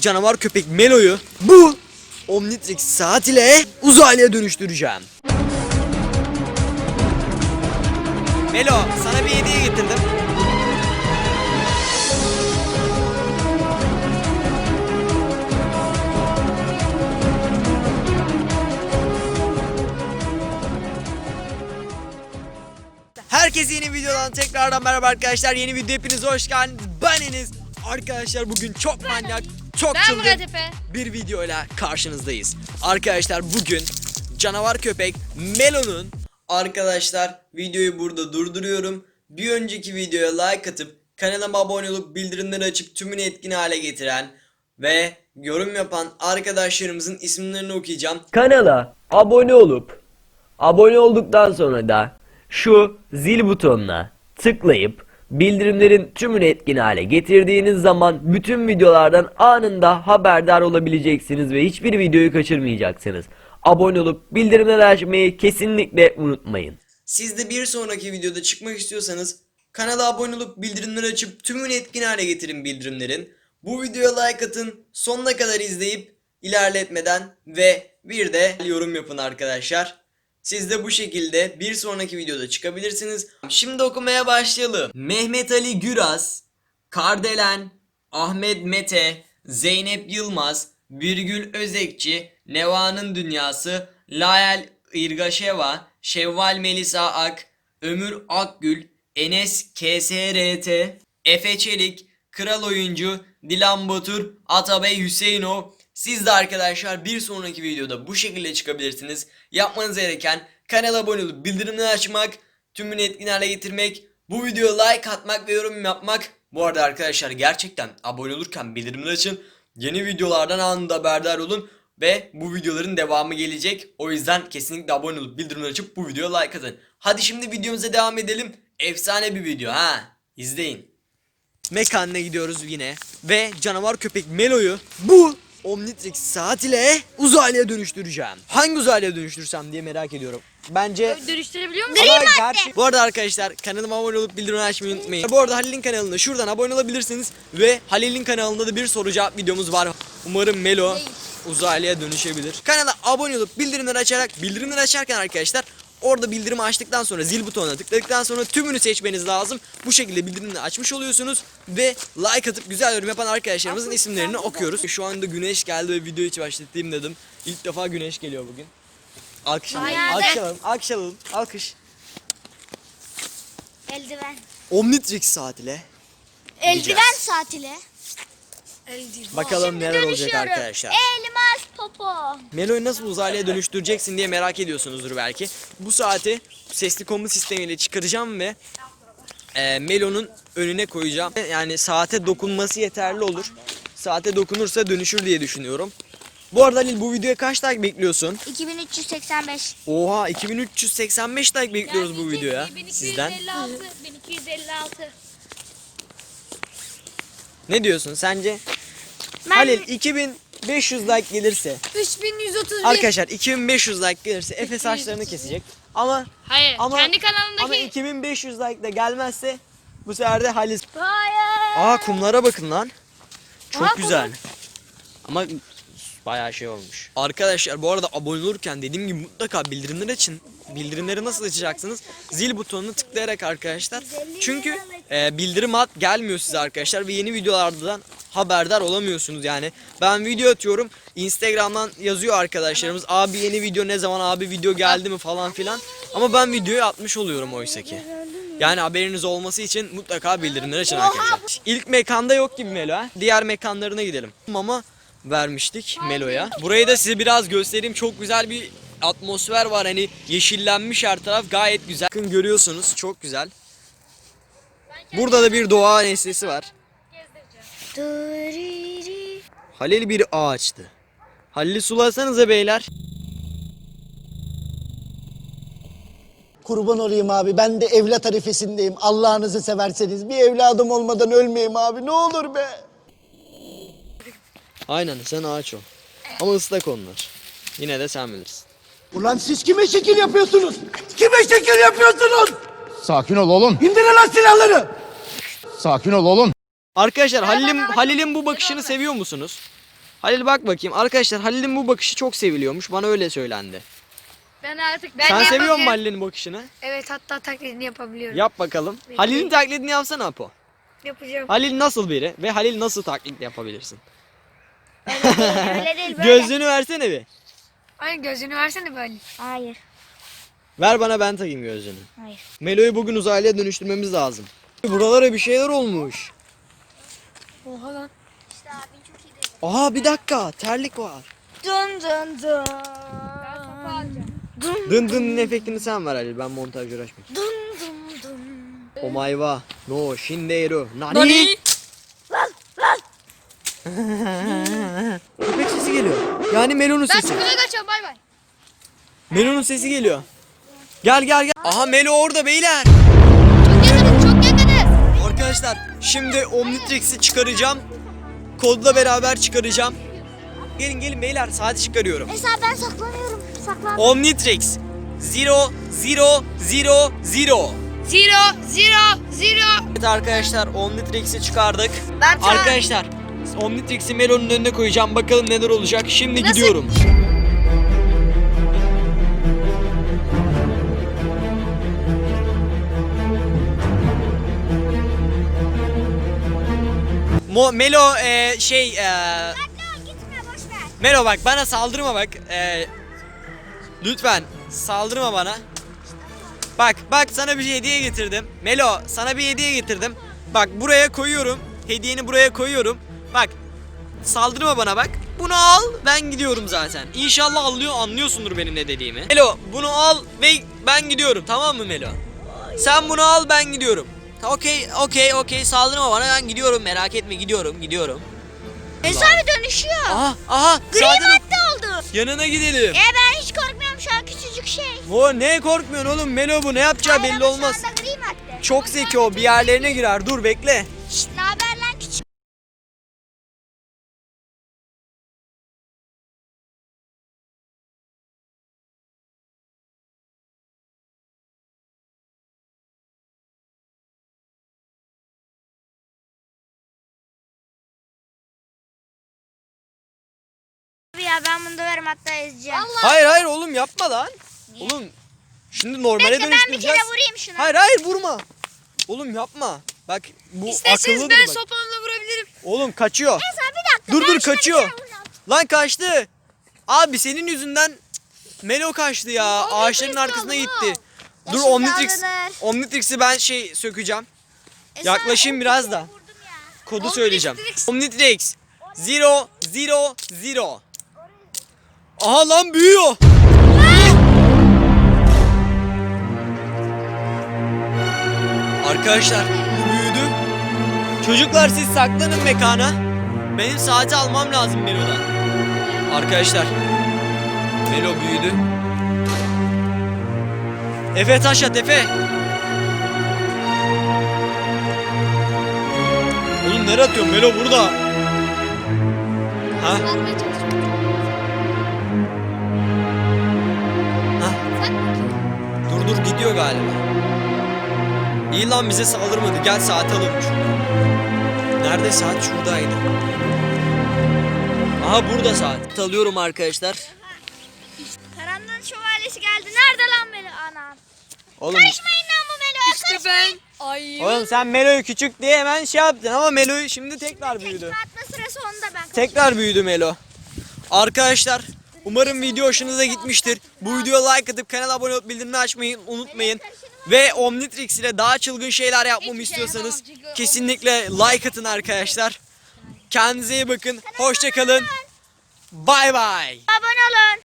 canavar köpek Melo'yu bu Omnitrix saat ile uzaylıya dönüştüreceğim. Melo sana bir hediye getirdim. Herkese yeni videodan tekrardan merhaba arkadaşlar. Yeni video hepiniz hoş geldiniz. Ben Enes. Arkadaşlar bugün çok manyak, çok Ben çılgın Murat Efe. bir videoyla karşınızdayız. Arkadaşlar bugün canavar köpek Melo'nun Arkadaşlar videoyu burada durduruyorum. Bir önceki videoya like atıp kanalıma abone olup bildirimleri açıp tümünü etkin hale getiren ve yorum yapan arkadaşlarımızın isimlerini okuyacağım. Kanala abone olup abone olduktan sonra da şu zil butonuna tıklayıp bildirimlerin tümünü etkin hale getirdiğiniz zaman bütün videolardan anında haberdar olabileceksiniz ve hiçbir videoyu kaçırmayacaksınız. Abone olup bildirimleri açmayı kesinlikle unutmayın. Siz de bir sonraki videoda çıkmak istiyorsanız kanala abone olup bildirimleri açıp tümünü etkin hale getirin bildirimlerin. Bu videoya like atın, sonuna kadar izleyip ilerletmeden ve bir de yorum yapın arkadaşlar. Siz de bu şekilde bir sonraki videoda çıkabilirsiniz. Şimdi okumaya başlayalım. Mehmet Ali Güraz, Kardelen, Ahmet Mete, Zeynep Yılmaz, Birgül Özekçi, Neva'nın Dünyası, Lael İrgaşeva, Şevval Melisa Ak, Ömür Akgül, Enes KSRT, Efe Çelik, Kral Oyuncu, Dilan Batur, Atabey Hüseyinov. Siz de arkadaşlar bir sonraki videoda bu şekilde çıkabilirsiniz. Yapmanız gereken kanala abone olup bildirimleri açmak, tümünü etkin hale getirmek, bu videoya like atmak ve yorum yapmak. Bu arada arkadaşlar gerçekten abone olurken bildirimleri açın. Yeni videolardan anında haberdar olun. Ve bu videoların devamı gelecek. O yüzden kesinlikle abone olup bildirimleri açıp bu videoya like atın. Hadi şimdi videomuza devam edelim. Efsane bir video ha. İzleyin. Mekanına gidiyoruz yine. Ve canavar köpek Melo'yu bu Omnitrix saat ile uzaylıya dönüştüreceğim. Hangi uzaylıya dönüştürsem diye merak ediyorum. Bence Dönüştürebiliyor musun? ama gerçi- Bu arada arkadaşlar kanalıma abone olup bildirim açmayı unutmayın. Bu arada Halil'in kanalına şuradan abone olabilirsiniz. Ve Halil'in kanalında da bir soru cevap videomuz var. Umarım Melo uzaylıya dönüşebilir. Kanala abone olup bildirimleri açarak bildirimleri açarken arkadaşlar Orada bildirimi açtıktan sonra zil butonuna tıkladıktan sonra tümünü seçmeniz lazım. Bu şekilde bildirimleri açmış oluyorsunuz ve like atıp güzel yorum yapan arkadaşlarımızın isimlerini okuyoruz. Şu anda güneş geldi ve videoyu hiç başlatayım dedim. İlk defa güneş geliyor bugün. Alkışlayalım, Vay be. alkışlayalım, alkışlayalım, alkış. Eldiven. Omnitrix saat ile Eldiven saat ile. Bakalım neler olacak arkadaşlar. Elmas popo. Melo'yu nasıl uzaylıya dönüştüreceksin diye merak ediyorsunuzdur belki. Bu saati sesli komut sistemiyle çıkaracağım ve e, Melo'nun önüne koyacağım. Yani saate dokunması yeterli olur. Saate dokunursa dönüşür diye düşünüyorum. Bu arada Halil bu videoya kaç like bekliyorsun? 2385. Oha 2385 like bekliyoruz bu videoya sizden. 1256. 1256. Ne diyorsun sence? Ben Halil 2500 like gelirse 3131. Arkadaşlar 2500 like gelirse Efe saçlarını kesecek. Ama Hayır. ama kendi kanalındaki. ama 2500 like de gelmezse bu sefer de Halis. Hayır. Aa kumlara bakın lan. Çok Aa, güzel. Ama bayağı şey olmuş. Arkadaşlar bu arada abone olurken dediğim gibi mutlaka bildirimleri açın. Bildirimleri nasıl açacaksınız? Zil butonunu tıklayarak arkadaşlar. Çünkü e, bildirim at gelmiyor size arkadaşlar ve yeni videolardan haberdar olamıyorsunuz yani. Ben video atıyorum. Instagram'dan yazıyor arkadaşlarımız. Abi yeni video ne zaman abi video geldi mi falan filan. Ama ben videoyu atmış oluyorum oysa ki. Yani haberiniz olması için mutlaka bildirimleri açın arkadaşlar. İlk mekanda yok gibi Melo ha. Diğer mekanlarına gidelim. Mama vermiştik Melo'ya. Burayı da size biraz göstereyim. Çok güzel bir atmosfer var. Hani yeşillenmiş her taraf gayet güzel. Bakın görüyorsunuz çok güzel. Burada da bir doğa nesnesi var. Halil bir ağaçtı. Halil'i sulasanıza beyler. Kurban olayım abi. Ben de evlat arifesindeyim. Allah'ınızı severseniz bir evladım olmadan ölmeyeyim abi. Ne olur be. Aynen sen ağaç ol. Ama ıslak onlar. Yine de sen bilirsin. Ulan siz kime şekil yapıyorsunuz? Kime şekil yapıyorsunuz? Sakin ol oğlum. İndirin lan silahları. Sakin ol oğlum. Arkadaşlar Halil'in Halil'in bu bakışını seviyor musunuz? Halil bak bakayım. Arkadaşlar Halil'in bu bakışı çok seviliyormuş. Bana öyle söylendi. Ben artık ben Sen de seviyor musun yapabiliyorum. Halil'in bakışını? Evet hatta taklidini yapabiliyorum. Yap bakalım. Halil'in taklidini yapsana Apo. Yapacağım. Halil nasıl biri ve Halil nasıl taklit yapabilirsin? Öyle değil böyle. Gözlüğünü versene bir. Aynı gözünü versene böyle. Hayır. Ver bana ben takayım gözlüğünü. Hayır. Melo'yu bugün uzaylıya dönüştürmemiz lazım. Buralara bir şeyler olmuş. Oha lan. İşte abin çok iyi dedi. Aha bir dakika terlik var. Dın dın dın. Ben sopa alacağım. Dın dın efektini sen ver Halil ben montaj uğraşmayayım. Dın dın dın. Omayva no shinderu nani? Köpek sesi geliyor. Yani Melo'nun Ben sesi. kaçıyorum bay bay. Melo'nun sesi geliyor. Gel gel gel. Aha Melo orada beyler. Çok yakınız çok yakınız. Arkadaşlar şimdi Omnitrix'i çıkaracağım. Kodla beraber çıkaracağım. Gelin gelin beyler saati çıkarıyorum. Mesela ben saklanıyorum. Saklan. Omnitrix. Zero, zero, zero, zero. Zero zero zero. Evet arkadaşlar Omnitrix'i çıkardık. Ben an- Arkadaşlar Omnitrix'i Melo'nun önüne koyacağım. Bakalım neler olacak. Şimdi gidiyorum. Mo Melo e, şey e. Melo bak bana saldırma bak. E, lütfen saldırma bana. Bak bak sana bir hediye getirdim. Melo sana bir hediye getirdim. Bak buraya koyuyorum. Hediyeni buraya koyuyorum. Bak saldırma bana bak. Bunu al ben gidiyorum zaten. İnşallah anlıyor anlıyorsundur benim ne dediğimi. Melo bunu al ve ben gidiyorum tamam mı Melo? Sen bunu al ben gidiyorum. Okey okey okey saldırma bana ben gidiyorum merak etme gidiyorum gidiyorum. Hesabı dönüşüyor. Aha aha Gri Saadet- madde oldu. yanına gidelim. E ben hiç korkmuyorum şu an küçücük şey. O ne korkmuyorsun oğlum Melo bu ne yapacağı Hayır belli ama olmaz. Şu anda gri madde. Çok zeki o bir yerlerine girer dur bekle. Ben bunu döverim hatta ezeceğim. Hayır hayır oğlum yapma lan. Oğlum şimdi normale Bekle ben bir kere vurayım şuna. Hayır hayır vurma. Oğlum yapma. Bak bu İsterseniz akıllıdır ben bak. sopamla vurabilirim. Oğlum kaçıyor. Mesela bir dakika. Dur, ben dur, şuna bir kaçıyor. kere vuracağım. Lan kaçtı. Abi senin yüzünden Melo kaçtı ya. Ağaçların arkasına gitti. Dur şimdi Omnitrix. Omnitrix'i ben şey sökeceğim. E Yaklaşayım on biraz kere da. vurdum ya. Kodu söyleyeceğim. Omnitrix. Zero, zero, zero. Aha lan büyüyor. Arkadaşlar büyüdü. Çocuklar siz saklanın mekana. Benim saati almam lazım Melo'dan. Arkadaşlar. Melo büyüdü. Efe taş at Efe. Oğlum nereye atıyorsun? Melo burada. Ha? Dur dur gidiyor galiba. İyi lan bize saldırmadı. Gel saat alalım şuradan. Nerede saat? Şuradaydı. Aha burada saat. Alıyorum arkadaşlar. Karanlığın şövalyesi geldi. Nerede lan Melo? Anam. Oğlum, Karışmayın lan bu Melo'ya. İşte ben. Ay. oğlum sen Melo'yu küçük diye hemen şey yaptın ama Melo'yu şimdi tekrar büyüdü. Tekme atma sırası onda ben. Tekrar büyüdü Melo. Arkadaşlar umarım video hoşunuza gitmiştir. Bu videoya like atıp kanala abone olup bildirimleri açmayı unutmayın. Ve Omnitrix ile daha çılgın şeyler yapmamı istiyorsanız kesinlikle like atın arkadaşlar. Kendinize iyi bakın. Hoşçakalın. Bay bay. Abone olun.